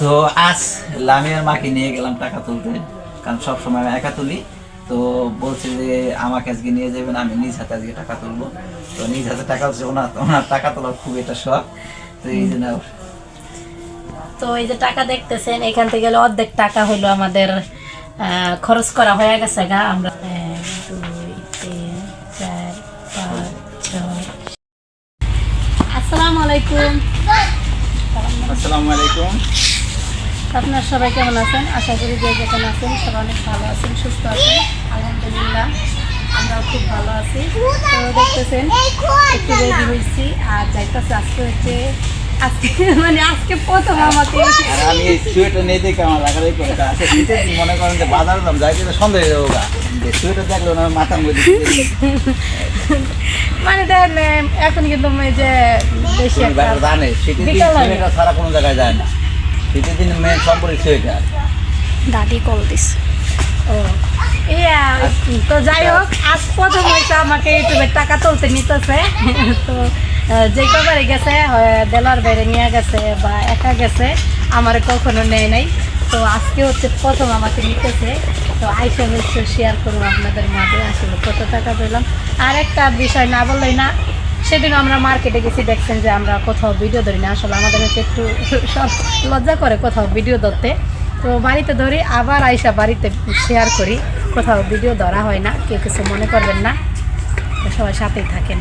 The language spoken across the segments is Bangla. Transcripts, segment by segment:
তো আজ লামিয়ার মাকে নিয়ে গেলাম টাকা তুলতে কারণ সব সময় আমি একা তুলি। তো বলছে যে আমাকে আজকে নিয়ে যাবেন আমি নিজ হাতে আজকে টাকা তুলবো। তো নিজ হাতে টাকা তুলছে ওনার ওনার টাকা তোলার খুব এটা শখ। তো এই জন্য তো এই যে টাকা দেখতেছেন এখান থেকে গেলে অর্ধেক টাকা হলো আমাদের আহ, খরচ করা হয়ে গেছে গা। আমরা এক দুই তিন চার পাঁচ ছয়। আসসালামু আলাইকুম। আসসালামু আলাইকুম। আপনার সবাই কেমন আছেন? আশা করি যে যেখানে আছেন সবাই অনেক ভালো আছেন সুস্থ আছেন। আলহামদুলিল্লাহ আমরাও খুব ভালো আছি। তো দেখতেছেন একটু রেডি হয়েছি আর যাইতেছে আজকে হচ্ছে আজকে মানে আজকে প্রথম আমাকে। আমি এই সোয়েটার নিয়ে দেখে আমার লাগারই করে আচ্ছা মনে করেন যে বাজার দাম যাইতে তো সন্দেহ যাব গা। সোয়েটার দেখলে মধ্যে মানে দেখেন এখন কিন্তু যে বেশি জানে ছাড়া কোনো জায়গায় যায় না। শীতের দিন মেন সম্পর্কে সোয়েটার দাদি কল দিস ও ইয়া তো যাই হোক আজ প্রথম হয়েছে আমাকে ইউটিউবের টাকা তুলতে নিতেছে। তো যে কবারে গেছে দেলার বাইরে নিয়ে গেছে বা একা গেছে আমার কখনো নেয় নাই। তো আজকে হচ্ছে প্রথম আমাকে নিতেছে। তো আইসা হচ্ছে শেয়ার করব আপনাদের মাঝে। আসলে কত টাকা পেলাম। আর একটা বিষয় না বললেই না সেদিন আমরা মার্কেটে গেছি, দেখছেন যে আমরা কোথাও ভিডিও ধরি না। আসলে আমাদের হচ্ছে একটু সব লজ্জা করে কোথাও ভিডিও ধরতে। তো বাড়িতে ধরি, আবার আইসা বাড়িতে শেয়ার করি। কোথাও ভিডিও ধরা হয় না, কেউ কিছু মনে করবেন না। তো সবাই সাথেই থাকেন।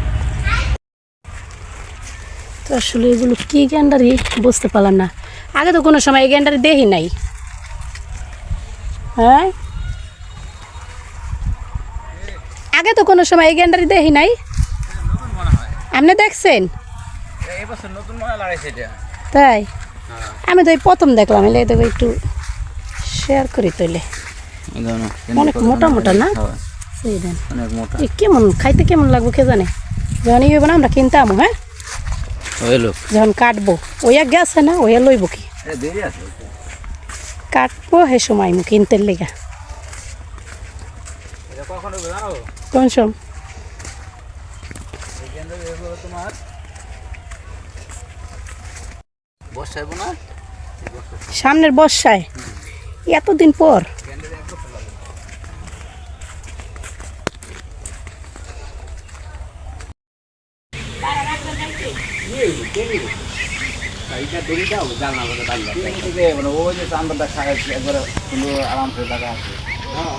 তো আসলে এগুলো কী গ্যান্ডারি বুঝতে পারলাম না। আগে তো কোনো সময় এই গ্যান্ডারি দেখি নাই। হ্যাঁ? আগে তো কোনো সময় এই গ্যান্ডারি দেখি নাই। আপনি দেখছেন? তাই? আমি তো এই প্রথম দেখলাম এলে দেখো একটু শেয়ার করি তৈলে অনেক মোটা মোটা না? সেই দেন। কেমন খাইতে কেমন লাগবে কে জানে? যখন ইয়ে না আমরা কিনতাম হ্যাঁ? যখন কাটবো ওইয়া গেছে না ওইয়া লইব কি? কাটবো হে সময় মু কিনতে লেগা। কোন সম তোমার সামনের বর্ষায়? এতদিন পর।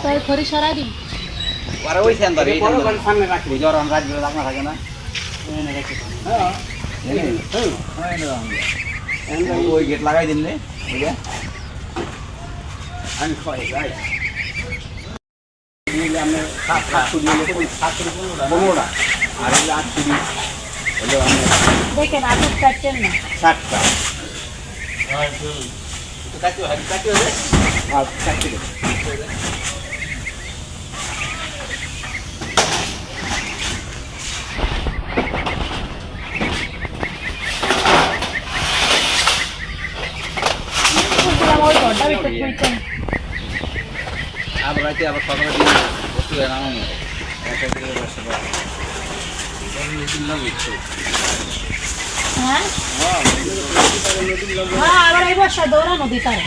মানে খড়ি সরাই দিন। আর ওই চান্দার সামনে রাখবি। জ্বর রাখবে রাখনা থাকে না? ওই গেট লাগাই দিন রে আমি খাই যাই আর আটশো দিই দেখেন আগুন কাটছেন না। ষাটটা কাটিও কাটিও রে আর কাটিও বলছিলাম ওই ঘরটা ভিতরে খুঁজছেন আবার রাতে আবার সকালে দিন বসে নামানো হ্যাঁ? হ্যাঁ আবার এই বর্ষা দৌড়ানো দিতাম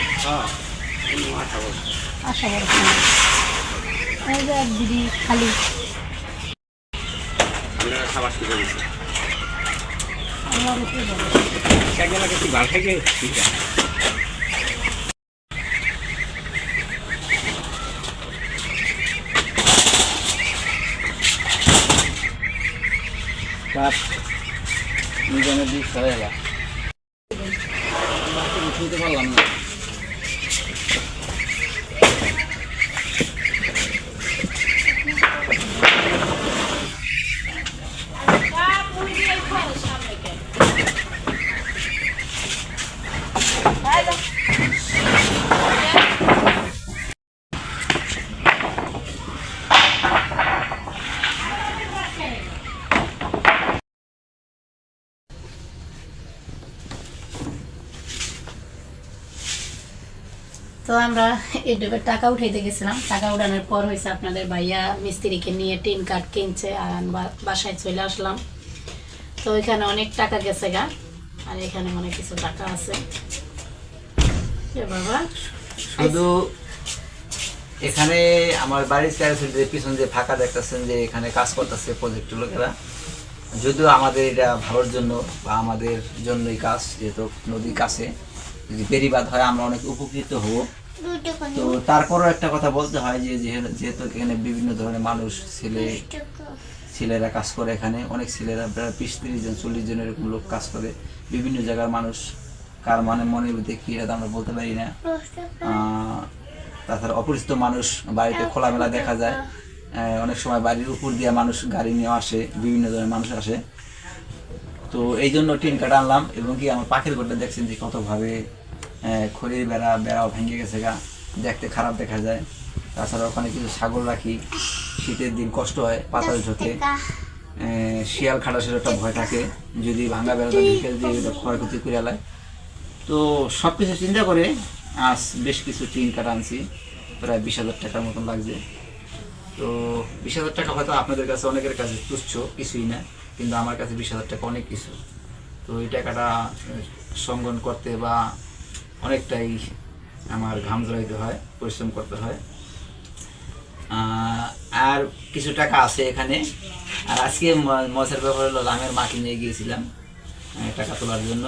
আশা বড় এই যে দিদি খালি। খাবার শুরু করেছে আমার উপরে বড়। ভালো থাকে ঠিক আছে কাপ নিজনের দিক সরে গেল পারলাম না তো আমরা ইউটিউবের টাকা উঠাইতে গেছিলাম। টাকা উঠানোর পর হয়েছে আপনাদের ভাইয়া মিস্ত্রিকে নিয়ে টিন কাঠ কিনছে আর বাসায় চলে আসলাম। তো এখানে অনেক টাকা গেছে গা, আর এখানে অনেক কিছু টাকা আছে। শুধু এখানে আমার বাড়ির ক্যারাসিলের পিছন যে ফাঁকা দেখতেছেন যে এখানে কাজ করতেছে প্রজেক্ট লোকেরা, যদিও আমাদের এটা ভালোর জন্য বা আমাদের জন্যই কাজ, যেহেতু নদীর কাছে যদি বেরিবাদ হয়, আমরা অনেক উপকৃত হব। তো তারপরও একটা কথা বলতে হয় যে যেহেতু এখানে বিভিন্ন ধরনের মানুষ ছেলে ছেলেরা কাজ করে এখানে অনেক ছেলেরা প্রায় বিশ তিরিশ জন চল্লিশ জন এরকম লোক কাজ করে। বিভিন্ন জায়গার মানুষ কার মানে মনের মধ্যে কি এটা আমরা বলতে পারি না। তাছাড়া অপরিচিত মানুষ বাড়িতে খোলামেলা দেখা যায়। অনেক সময় বাড়ির উপর দিয়ে মানুষ গাড়ি নিয়ে আসে বিভিন্ন ধরনের মানুষ আসে। তো এই জন্য টিন কাটা আনলাম এবং কি আমার পাখির ঘরটা দেখছেন যে কতভাবে খড়ির বেড়া বেড়াও ভেঙে গেছে গা। দেখতে খারাপ দেখা যায়। তাছাড়া ওখানে কিছু ছাগল রাখি। শীতের দিন কষ্ট হয় পাতাল ঝোঁকে। শিয়াল খাটাসের একটা ভয় থাকে। যদি ভাঙা বেড়াটা ঢুকে দিয়ে ক্ষয়ক্ষতি করে আলায় তো সব কিছু চিন্তা করে আজ বেশ কিছু টিন কাটা আনছি। প্রায় বিশ হাজার টাকার মতন লাগছে। তো বিশ হাজার টাকা হয়তো আপনাদের কাছে অনেকের কাছে তুচ্ছ কিছুই না। কিন্তু আমার কাছে বিশ হাজার টাকা অনেক কিছু। তো এই টাকাটা আহ, সংগ্রহ করতে বা অনেকটাই আমার ঘাম জড়াইতে হয় পরিশ্রম করতে হয়। আর কিছু টাকা আছে এখানে। আর আজকে মজার ব্যাপার হলো লামের মাকে নিয়ে গিয়েছিলাম টাকা তোলার জন্য।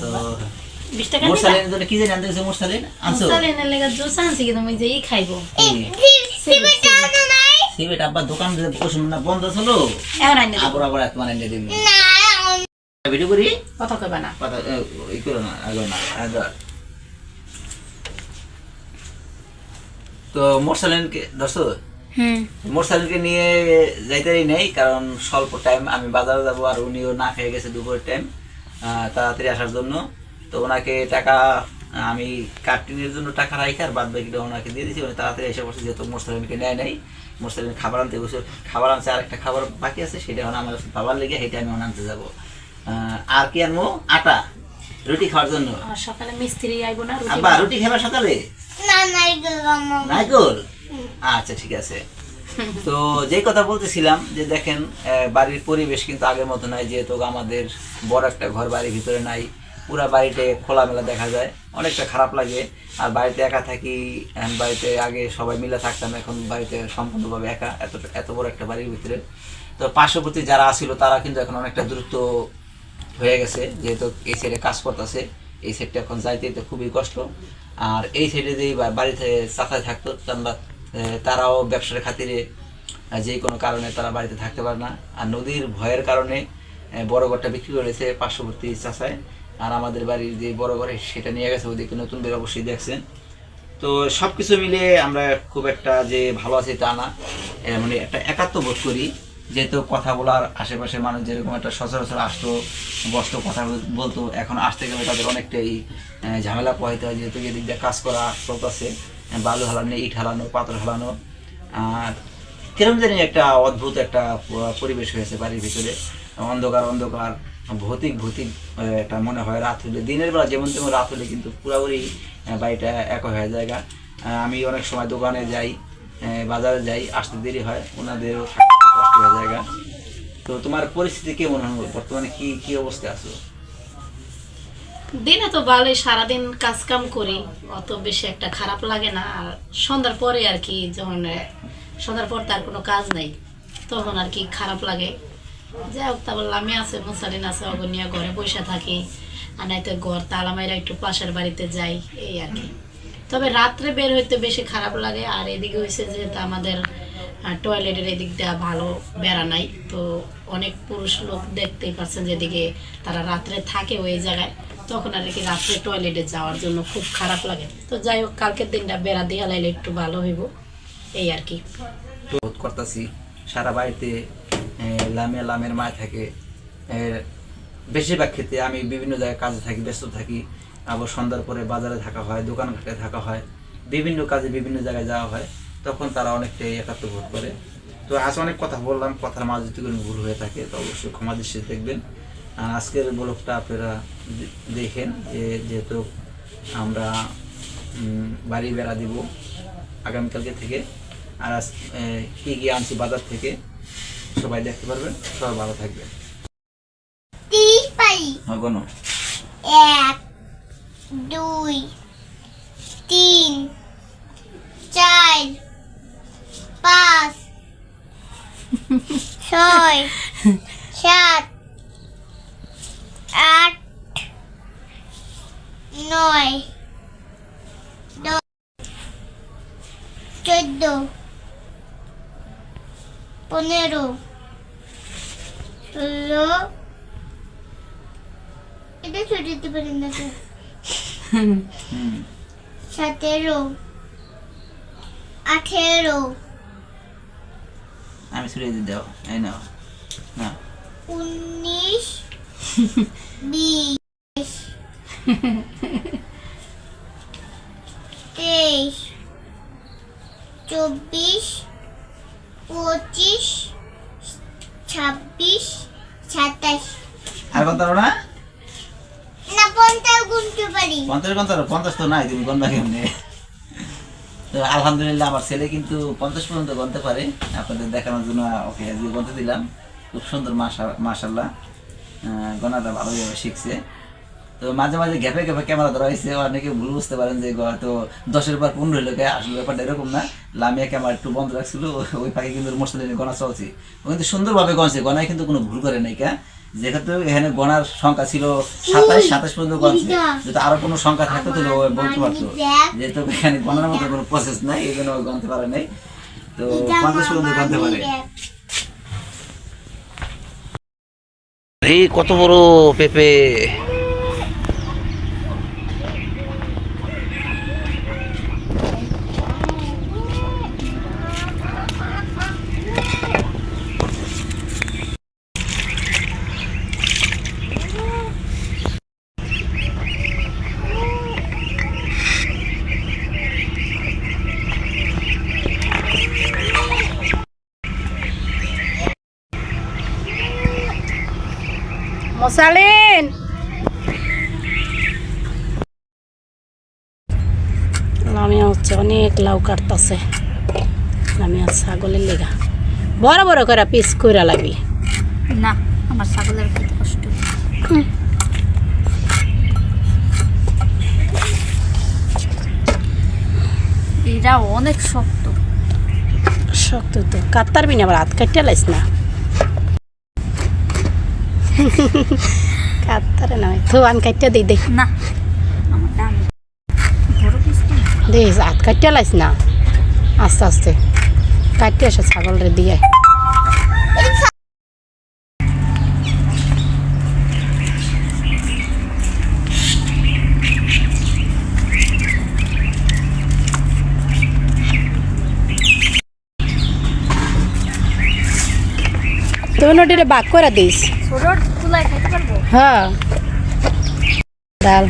তো বিশ টাকা নিবা? মোরসালিনের জন্য কি জানি আনতে গেছে মোরসালিন আনছো? মুসালিনের লেগে জুস আনছি কিন্তু আমি যে ই খাইবো সিবেট আব্বার দোকান যে না বন্ধ ছিল। এখন আবার আবার এত মানে এনে দিবি ভিডিও করি? কথা কইবা না। কথা ই করো না আগে না আগে। তো মোরসালিনকে দর্শক? হুম। মোরসালিনকে নিয়ে যাইতেই নেই কারণ স্বল্প টাইম আমি বাজারে যাব আর উনিও না খেয়ে গেছে দুপুরের টাইম তাড়াতাড়ি আসার জন্য। তো ওনাকে টাকা আমি কার্টিনের জন্য টাকা রাখি আর বাদ বাকিটা ওনাকে দিয়ে দিয়েছি উনি তাড়াতাড়ি এসে বসে যেহেতু মোরসালিনকে নেয় নাই মোরসালিন খাবার আনতে বসে খাবার আনছে আর একটা খাবার বাকি আছে সেটা আমার বাবার লেগে সেটা আমি আনতে যাব। আর কি আনব? আটা। রুটি খাওয়ার জন্য। সকালে মিস্ত্রি আইবো না রুটি আব্বা রুটি খাবার সকালে? নাইকল আচ্ছা ঠিক আছে। তো যেই কথা বলতেছিলাম যে দেখেন বাড়ির পরিবেশ কিন্তু আগের মতো নাই যেহেতু আমাদের বড় একটা ঘর বাড়ির ভিতরে নাই পুরা বাড়িতে খোলামেলা দেখা যায় অনেকটা খারাপ লাগে। আর বাড়িতে একা থাকি বাড়িতে আগে সবাই মিলে থাকতাম এখন বাড়িতে সম্পূর্ণভাবে একা এত এত বড় একটা বাড়ির ভিতরে। তো পার্শ্ববর্তী যারা ছিল তারা কিন্তু এখন অনেকটা দ্রুত হয়ে গেছে, যেহেতু এই সাইডে কাজ করতেছে, এই সাইডটা এখন যাইতে তো খুবই কষ্ট। আর এই সাইডে যে বাড়িতে চাচায় থাকতো আমরা তারাও ব্যবসার খাতিরে যে কোনো কারণে তারা বাড়িতে থাকতে পারে না। আর নদীর ভয়ের কারণে বড় ঘরটা বিক্রি করেছে পার্শ্ববর্তী চাচায় আর আমাদের বাড়ির যে বড় ঘরে, সেটা নিয়ে গেছে ওদিকে নতুন বের অবশ্যই দেখছেন। তো সব কিছু মিলে আমরা খুব একটা যে ভালো আছি তা না। মানে একটা একাত্ম বোধ করি। যেহেতু কথা বলার আশেপাশের মানুষ যেরকম একটা সচরাচর আসতো, বসতো, কথা বলতো, এখন আসতে গেলে তাদের অনেকটাই ঝামেলা পোহাইতে হয়, যেহেতু এদিক দিয়ে কাজ করা চলতেছে বালু হালানো ইট হালানো পাথর হালানো আর কিরম জানি একটা অদ্ভুত একটা পরিবেশ হয়েছে বাড়ির ভিতরে। অন্ধকার অন্ধকার, ভৌতিক ভৌতিক একটা মনে হয় রাত হলে, দিনের বেলা যেমন তেমন রাত হলে কিন্তু পুরোপুরি বাড়িটা এক হয়ে জায়গা আমি অনেক সময় দোকানে যাই বাজারে যাই, আসতে দেরি হয়, ওনাদেরও জায়গা। তো তোমার পরিস্থিতি কেমন হলো বর্তমানে কি কি অবস্থায় আছো? দিনে তো সারাদিন করি, অত বেশি একটা খারাপ লাগে না। আর সন্ধ্যার পরে আর কি, যখন সন্ধ্যার পর তার কোনো কাজ নাই, তখন আর কি খারাপ লাগে। যাই হোক, তারপর লামি আছে মুসালিন আছে ঘরে বসে থাকি। আর নয়তো ঘর তালা মাইরা একটু পাশের বাড়িতে যাই, এই আর কি। তবে রাত্রে বের হইতে বেশি খারাপ লাগে, আর এদিকে হয়েছে যেহেতু আমাদের টয়লেটের এদিক দিয়ে ভালো বেড়া নাই। তো অনেক পুরুষ লোক দেখতেই পাচ্ছেন যেদিকে তারা রাত্রে থাকে ওই জায়গায়। তখন আর কি রাত্রে টয়লেটে যাওয়ার জন্য খুব খারাপ লাগে। তো যাই হোক, কালকের দিনটা বেড়া দিয়ে লাইলে একটু ভালো হইব। এই আর কি। করতেছি। সারা বাড়িতে লামে লামের মায় থাকে। বেশিরভাগ ক্ষেত্রে আমি বিভিন্ন জায়গায় কাজে থাকি, ব্যস্ত থাকি। আবার সন্ধ্যার পরে বাজারে থাকা হয়, দোকান ঘাটে থাকা হয়। বিভিন্ন কাজে বিভিন্ন জায়গায় যাওয়া হয়। তখন তারা অনেকটাই একাত্ম বোধ করে। তো আজ অনেক কথা বললাম কথার মাঝে যদি কোনো ভুল হয়ে থাকে তো অবশ্যই ক্ষমা দৃষ্টিতে দেখবেন। আর আজকের ব্লগটা আপনারা দেখেন যে যেহেতু আমরা বাড়ি বেড়া দিব আগামীকালকে থেকে আর আজ কি কি আনছি বাজার থেকে সবাই দেখতে পারবেন সবাই ভালো থাকবেন। হ্যাঁ, গণ এক দুই তিন চার পাঁচ ছয় সাত আট নয় দশ চোদ্দ পনেরো ষোলো। এটা ছোট দিতে পারি না সতেরো আঠেরো আমি ছুড়ে দিয়ে দাও এই নাও না উনিশ বিশ তেইশ চব্বিশ পঁচিশ ছাব্বিশ সাতাশ। আর কোন তারো না? না পঞ্চাশ গুনতে পারি। পঞ্চাশ তারো পঞ্চাশ তো নাই তুমি গন্ডা কেমনে? তো আলহামদুলিল্লাহ আমার ছেলে কিন্তু পঞ্চাশ পর্যন্ত গনতে পারে। আপনাদের দেখানোর জন্য ওকে আজকে গনতে দিলাম। খুব সুন্দর মাশা মাশাল্লাহ গনাটা ভালোভাবে শিখছে। তো মাঝে মাঝে গ্যাপে গ্যাপে ক্যামেরা ধরা হয়েছে। অনেকে ভুল বুঝতে পারেন যে হয়তো দশের পর পনেরো গে, আসলে ব্যাপারটা এরকম না। লামিয়া ক্যামেরা একটু বন্ধ রাখছিল ওই পাখি কিন্তু মোস্তালিনী গণা চলছে। ও কিন্তু সুন্দরভাবে গনছে গনায় কিন্তু কোনো ভুল করে নাই কা। যেহেতু এখানে গনার সংখ্যা ছিল সাতাশ সাতাশ পর্যন্ত গনছে যদি আরও কোনো সংখ্যা থাকতো তাহলে ও বলতে পারতো যেহেতু এখানে গণার মতো কোনো প্রসেস নাই এই জন্য গণতে গনতে পারে নাই। তো পঞ্চাশ পর্যন্ত গনতে পারে। এই কত বড় পেঁপে? মশালিন লামিয়া হচ্ছে অনেক লাউ কাটতেছে লামিয়া ছাগলের লেগা বড় বড় করে পিস কইরা লাগবি না আমার ছাগলের খেতে কষ্ট এরা অনেক শক্ত শক্ত তো কাটতারবি না আবার হাত কাটিয়ে লাইস না কাটতারে না তো আমি কাটিয়ে দিই দেখ না দেখ হাত কাটিয়ে লাইস না। আস্তে আস্তে। কাটিয়ে আসে ছাগলরে দিয়ে। তুমি নদীরে বাক করে দিস। হ্যাঁ। ডাল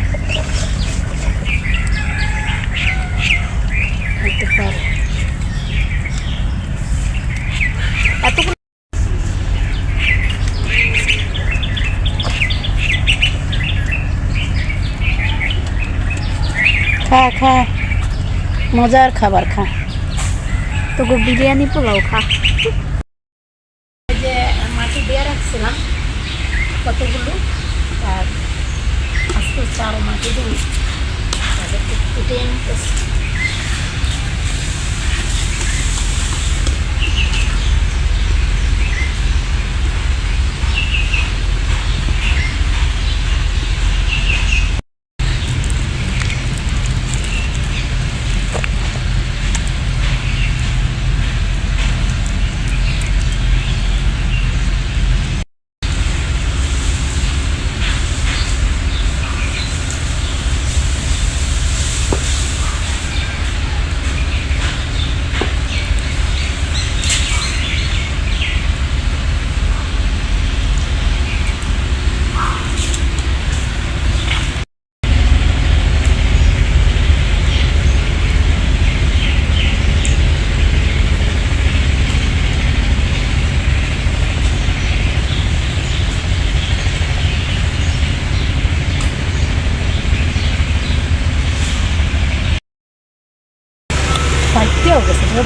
খা খা। মজার খাবার খা। তোকে বিরিয়ানি পোলাও খা যে মাটি দিয়ে রাখছিলাম কতগুলো? আর আস্তে আস্তে আরও মাটি দিন তাদেরকে ফুটে নিতেছি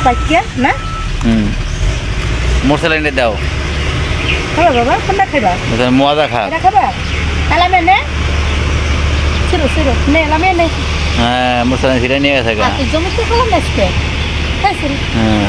পাইকেও গেছে তুমি পাইকে না? হুম। মোরসালাইনে দাও। খাবা বাবা কোনটা খাইবা? মজা খা। এটা খাবা? কালামে নে। ছিল ছিল। নে লামে নে। হ্যাঁ মুসলান ফিরে নিয়ে গেছে আর জমিতে খালাম আজকে? হ্যাঁ।